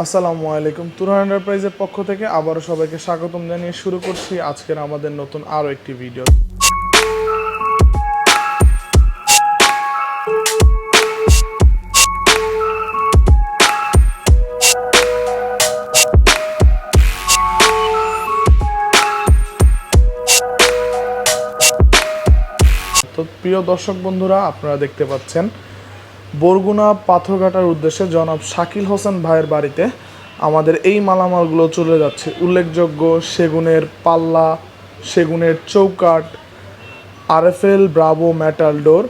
আসসালামু আলাইকুম। তুরান এন্টারপ্রাইজের পক্ষ থেকে আবারও সবাইকে স্বাগতম জানিয়ে শুরু করছি আজকের আমাদের নতুন আরও একটি ভিডিও। তো প্রিয় দর্শক বন্ধুরা, আপনারা দেখতে পাচ্ছেন বরগুনা পাথরঘাটার উদ্দেশ্যে জনাব শাকিল হোসেন ভাইয়ের বাড়িতে আমাদের এই মালামালগুলো চলে যাচ্ছে। উল্লেখযোগ্য সেগুনের পাল্লা, সেগুনের চৌকাট আরএফএল, ব্রাভো, মেটাল ডোর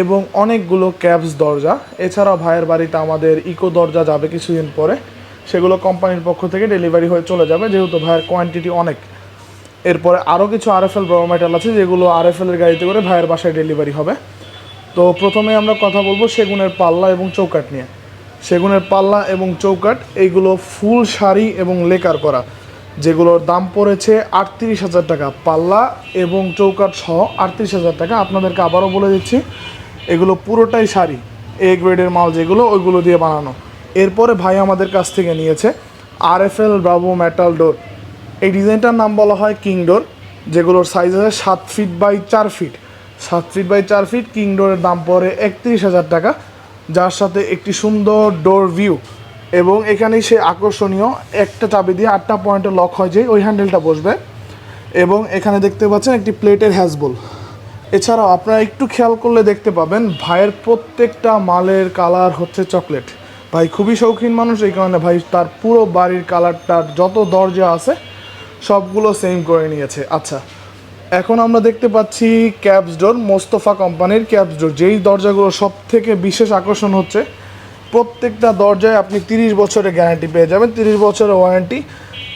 এবং অনেকগুলো ক্যাবস দরজা। এছাড়া ভাইয়ের বাড়িতে আমাদের ইকো দরজা যাবে কিছুদিন পরে। সেগুলো কোম্পানির পক্ষ থেকে ডেলিভারি হয়ে চলে যাবে, যেহেতু ভাইয়ের কোয়ান্টিটি অনেক। এরপরে আরও কিছু আরএফএল, ব্রাভো, মেটাল আছে, যেগুলো আরএফএল এর গাড়িতে করে ভাইয়ের বাসায় ডেলিভারি হবে। তো প্রথমে আমরা কথা বলব সেগুনের পাল্লা এবং চৌকাট নিয়ে। সেগুনের পাল্লা এবং চৌকাট এইগুলো ফুল শাড়ি এবং লেকার করা, যেগুলোর দাম পড়েছে আটত্রিশ হাজার টাকা। পাল্লা এবং চৌকাট সহ আটত্রিশ হাজার টাকা। আপনাদেরকে আবারও বলে দিচ্ছি, এগুলো পুরোটাই শাড়ি। এ গ্রেডের মাল যেগুলো, ওইগুলো দিয়ে বানানো। এরপরে ভাই আমাদের কাছ থেকে নিয়েছে R F L bravo metal door এই ডিজাইনটার নাম বলা হয় কিং ডোর যেগুলোর সাইজ আছে সাত ফিট বাই চার ফিট সাত ফিট বাই চার ফিট কিং ডোরের দাম পড়ে একত্রিশ হাজার টাকা। যার সাথে একটি সুন্দর ডোর ভিউ এবং এখানেই সে আকর্ষণীয়, একটা চাবি দিয়ে আটটা পয়েন্টে লক হয় যে ওই হ্যান্ডেলটা বসবে। এবং এখানে দেখতে পাচ্ছেন একটি প্লেটের হ্যাজবল এছাড়াও আপনারা একটু খেয়াল করলে দেখতে পাবেন, ভাইয়ের প্রত্যেকটা মালের কালার হচ্ছে চকলেট ভাই খুবই শৌখিন মানুষ, এই কারণে ভাই তার পুরো বাড়ির কালারটার যত দরজা আছে, সবগুলো সেম করে নিয়েছে। আচ্ছা এখন আমরা দেখতে পাচ্ছি ক্যাবস ডোর, মোস্তফা কোম্পানির ক্যাবস ডোর। যেই দরজাগুলো সব থেকে বিশেষ আকর্ষণ হচ্ছে, প্রত্যেকটা দরজায় আপনি তিরিশ বছরের গ্যারান্টি পেয়ে যাবেন। তিরিশ বছরের ওয়ারেন্টি,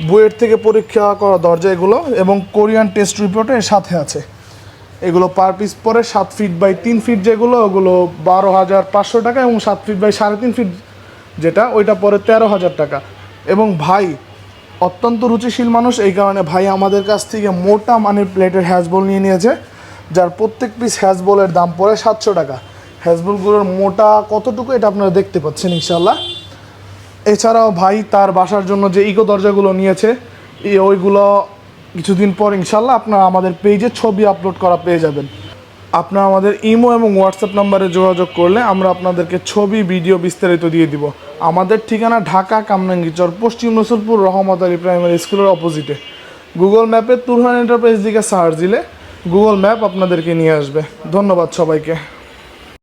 বুয়েট থেকে পরীক্ষা করা দরজা এগুলো এবং কোরিয়ান টেস্ট রিপোর্টে এর সাথে আছে। এগুলো পার পিস পরে সাত ফিট বাই তিন ফিট যেগুলো, ওগুলো বারো হাজার পাঁচশো টাকা এবং সাত ফিট বাই সাড়ে তিন ফিট যেটা, ওইটা পরে তেরো হাজার টাকা। এবং ভাই অত্যন্ত রুচিশীল মানুষ, এই কারণে ভাই আমাদের কাছ থেকে মোটা মানের প্লেটের হ্যাজবল নিয়ে নিয়েছে, যার প্রত্যেক পিস হ্যাজবলের দাম পড়ে সাতশো টাকা। হ্যাজবলগুলোর মোটা কতটুকু এটা আপনারা দেখতে পাচ্ছেন ইনশাল্লাহ এছাড়াও ভাই তার বাসার জন্য যে ইকো দরজাগুলো নিয়েছে ওইগুলো কিছুদিন পর ইনশাল্লাহ আপনারা আমাদের পেজে ছবি আপলোড করা পেয়ে যাবেন। আপনারা আমাদের ইমো এবং হোয়াটসঅ্যাপ নাম্বারে যোগাযোগ করলে আমরা আপনাদেরকে ছবি, ভিডিও বিস্তারিত দিয়ে দিব। আমাদের ঠিকানা ঢাকা কামরাঙ্গিচর পশ্চিম রসুলপুর রহমত আলী প্রাইমারি স্কুলের অপোজিটে গুগল ম্যাপে তুরহান এন্টারপ্রাইজ দিকে সার্চ দিলে গুগল ম্যাপ আপনাদেরকে নিয়ে আসবে। ধন্যবাদ সবাইকে।